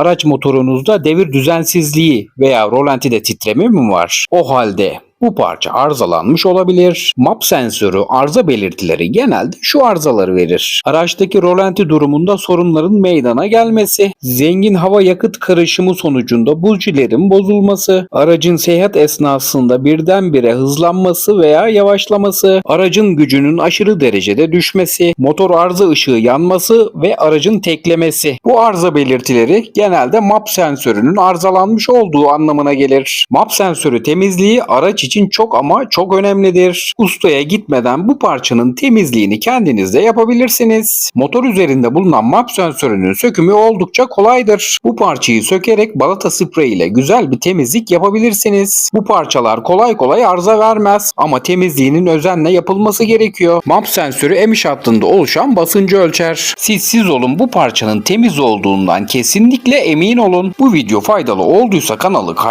Araç motorunuzda devir düzensizliği veya rolantide titreme mi var? O halde bu parça arızalanmış olabilir. Map sensörü arıza belirtileri genelde şu arızaları verir. Araçtaki rolanti durumunda sorunların meydana gelmesi, zengin hava yakıt karışımı sonucunda bujilerin bozulması, aracın seyahat esnasında birdenbire hızlanması veya yavaşlaması, aracın gücünün aşırı derecede düşmesi, motor arıza ışığı yanması ve aracın teklemesi. Bu arıza belirtileri genelde map sensörünün arızalanmış olduğu anlamına gelir. Map sensörü temizliği araç için çok ama çok önemlidir. Ustaya gitmeden bu parçanın temizliğini kendiniz de yapabilirsiniz. Motor üzerinde bulunan map sensörünün sökümü oldukça kolaydır. Bu parçayı sökerek balata sprey ile güzel bir temizlik yapabilirsiniz. Bu parçalar kolay kolay arıza vermez ama temizliğinin özenle yapılması gerekiyor. Map sensörü emiş hattında oluşan basıncı ölçer. Siz siz olun bu parçanın temiz olduğundan kesinlikle emin olun. Bu video faydalı olduysa kanalı kaydet